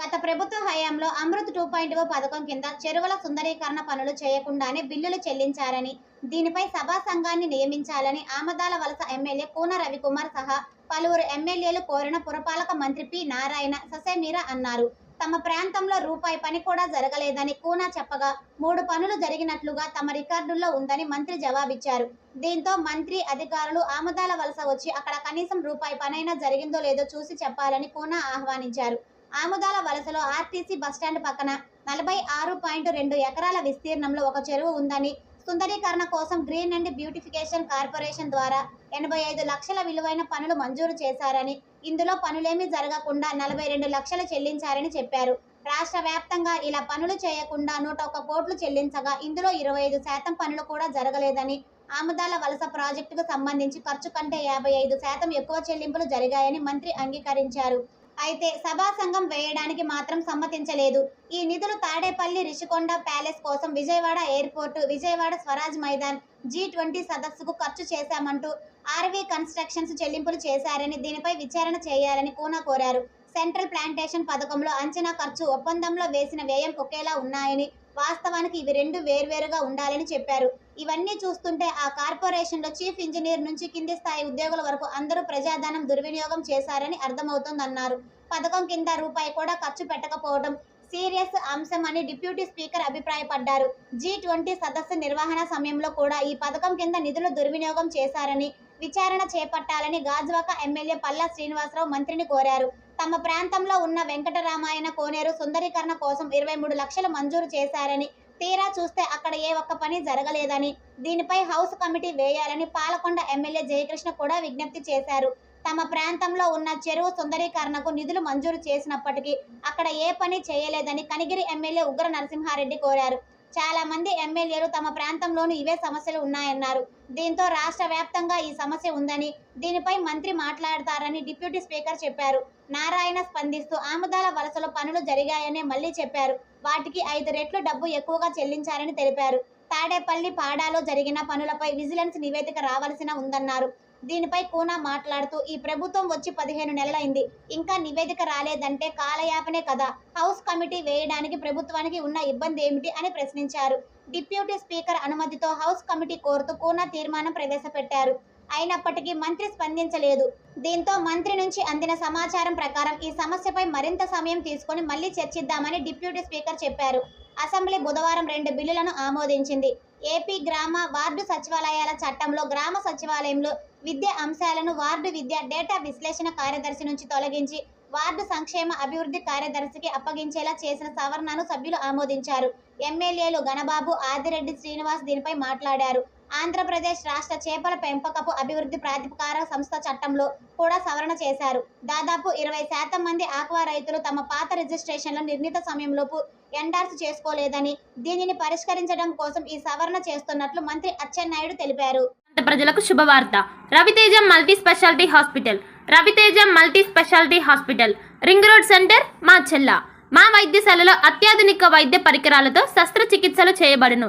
గత ప్రభుత్వ హయాంలో అమృత్ టూ పాయింట్ ఓ పథకం కింద చెరువుల సుందరీకరణ పనులు చేయకుండానే బిల్లులు చెల్లించారని దీనిపై సభా సంఘాన్ని నియమించాలని ఆమదాల వలస ఎమ్మెల్యే కూన రవికుమార్ సహా పలువురు ఎమ్మెల్యేలు కోరిన పురపాలక మంత్రి పి నారాయణ ససేమీరా అన్నారు. తమ ప్రాంతంలో రూపాయి పని కూడా జరగలేదని కూనా చెప్పగా మూడు పనులు జరిగినట్లుగా తమ రికార్డుల్లో ఉందని మంత్రి జవాబిచ్చారు. దీంతో మంత్రి అధికారులు ఆమదాల వలస వచ్చి అక్కడ కనీసం రూపాయి పనైనా జరిగిందో లేదో చూసి చెప్పాలని కూనా ఆహ్వానించారు. ఆముదాల వలసలో ఆర్టీసీ బస్టాండ్ పక్కన నలభై ఆరు పాయింట్ రెండు ఎకరాల విస్తీర్ణంలో ఒక చెరువు ఉందని సుందరీకరణ కోసం గ్రీన్ అండ్ బ్యూటిఫికేషన్ కార్పొరేషన్ ద్వారా ఎనభై ఐదు లక్షల విలువైన పనులు మంజూరు చేశారని ఇందులో పనులేమీ జరగకుండా నలభై రెండు లక్షలు చెల్లించారని చెప్పారు. రాష్ట్ర వ్యాప్తంగా ఇలా పనులు చేయకుండా నూట ఒక్క కోట్లు చెల్లించగా ఇందులో ఇరవై ఐదు శాతం పనులు కూడా జరగలేదని ఆముదాల వలస ప్రాజెక్టుకు సంబంధించి ఖర్చు కంటే యాభై ఐదు శాతం ఎక్కువ చెల్లింపులు జరిగాయని మంత్రి అంగీకరించారు. అయితే సభా సంఘం వేయడానికి మాత్రం సమ్మతించలేదు. ఈ నిధులు తాడేపల్లి రిషికొండ ప్యాలెస్ కోసం Vijayawada airport Vijayawada Swaraj Maidan G twenty సదస్సుకు ఖర్చు చేశామంటూ ఆర్వీ కన్స్ట్రక్షన్స్ చెల్లింపులు చేశారని దీనిపై విచారణ చేయాలని కూనా కోరారు. సెంట్రల్ ప్లాంటేషన్ పథకంలో అంచనా ఖర్చు ఒప్పందంలో వేసిన వ్యయం ఒకేలా ఉన్నాయని వాస్తవానికి ఇవి రెండు వేర్వేరుగా ఉండాలని చెప్పారు. ఇవన్నీ చూస్తుంటే ఆ కార్పొరేషన్లో చీఫ్ ఇంజనీర్ నుంచి కింది స్థాయి ఉద్యోగుల వరకు అందరూ ప్రజాధనం దుర్వినియోగం చేశారని అర్థమవుతోందన్నారు. పథకం కింద రూపాయి కూడా ఖర్చు పెట్టకపోవడం సీరియస్ అంశం అని డిప్యూటీ స్పీకర్ అభిప్రాయపడ్డారు. జీ ట్వంటీ సదస్సు నిర్వహణ సమయంలో కూడా ఈ పథకం కింద నిధులు దుర్వినియోగం చేశారని విచారణ చేపట్టాలని గాజువాక ఎమ్మెల్యే పల్లా శ్రీనివాసరావు మంత్రిని కోరారు. తమ ప్రాంతంలో ఉన్న వెంకటరామాయణ కోనేరు సుందరీకరణ కోసం ఇరవై మూడు లక్షలు మంజూరు చేశారని తీరా చూస్తే అక్కడ ఏ ఒక్క పని జరగలేదని దీనిపై హౌస్ కమిటీ వేయాలని పాలకొండ ఎమ్మెల్యే జయకృష్ణ కూడా విజ్ఞప్తి చేశారు. తమ ప్రాంతంలో ఉన్న చెరువు సుందరీకరణకు నిధులు మంజూరు చేసినప్పటికీ అక్కడ ఏ పని చేయలేదని కనిగిరి ఎమ్మెల్యే ఉగ్ర నరసింహారెడ్డి కోరారు. చాలా మంది ఎమ్మెల్యేలు తమ ప్రాంతంలోనూ ఇవే సమస్యలు ఉన్నాయన్నారు. దీంతో రాష్ట్ర వ్యాప్తంగా ఈ సమస్య ఉందని దీనిపై మంత్రి మాట్లాడతారని డిప్యూటీ స్పీకర్ చెప్పారు. నారాయణ స్పందిస్తూ ఆముదాల వలసలో పనులు జరిగాయనే మళ్ళీ చెప్పారు. వాటికి ఐదు రెట్లు డబ్బు ఎక్కువగా చెల్లించారని తెలిపారు. తాడేపల్లి పాడాలో జరిగిన పనులపై విజిలెన్స్ నివేదిక రావాల్సిన ఉందన్నారు. దీనిపై కూనా మాట్లాడుతూ ఈ ప్రభుత్వం వచ్చి పదిహేను నెలలైంది. ఇంకా నివేదిక రాలేదంటే కాలయాపనే కదా. హౌస్ కమిటీ వేయడానికి ప్రభుత్వానికి ఉన్న ఇబ్బంది ఏమిటి? అని ప్రశ్నించారు. డిప్యూటీ స్పీకర్ అనుమతితో హౌస్ కమిటీ కోరుతూ కూనా తీర్మానం ప్రవేశపెట్టారు. అయినప్పటికీ మంత్రి స్పందించలేదు. దీంతో మంత్రి నుంచి అందిన సమాచారం ప్రకారం ఈ సమస్యపై మరింత సమయం తీసుకొని మళ్ళీ చర్చిద్దామని డిప్యూటీ స్పీకర్ చెప్పారు. అసెంబ్లీ బుధవారం రెండు బిల్లులను ఆమోదించింది. ఏపీ గ్రామ వార్డు సచివాలయాల చట్టంలో గ్రామ సచివాలయంలో విద్య అంశాలను వార్డు విద్య డేటా విశ్లేషణ కార్యదర్శి నుంచి తొలగించి వార్డు సంక్షేమ అభివృద్ధి కార్యదర్శికి అప్పగించేలా చేసిన సవరణను సభ్యులు ఆమోదించారు. ఎమ్మెల్యేలు గణబాబు ఆదిరెడ్డి శ్రీనివాస్ దీనిపై మాట్లాడారు. ఆంధ్రప్రదేశ్ రాష్ట్ర చేపల పెంపకపు అభివృద్ధి ప్రాధికార సంస్థ చట్టంలో కూడా సవరణ చేశారు. దాదాపు ఇరవై శాతం మంది ఆక్వా రైతులు తమ పాత రిజిస్ట్రేషన్లు నిర్ణీత సమయంలోపు ఎండార్స్ చేసుకోలేదని దీనిని పరిష్కరించడం కోసం ఈ సవరణ చేస్తున్నట్లు మంత్రి అచ్చెన్నాయుడు తెలిపారు. ప్రజలకు శుభవార్త. Raviteja multi speciality hospital. Raviteja multi speciality hospital. Ring road centre మా చెల్ల. మా వైద్యశాలలో అత్యాధునిక వైద్య పరికరాలతో శస్త్రచికిత్సలు చేయబడును.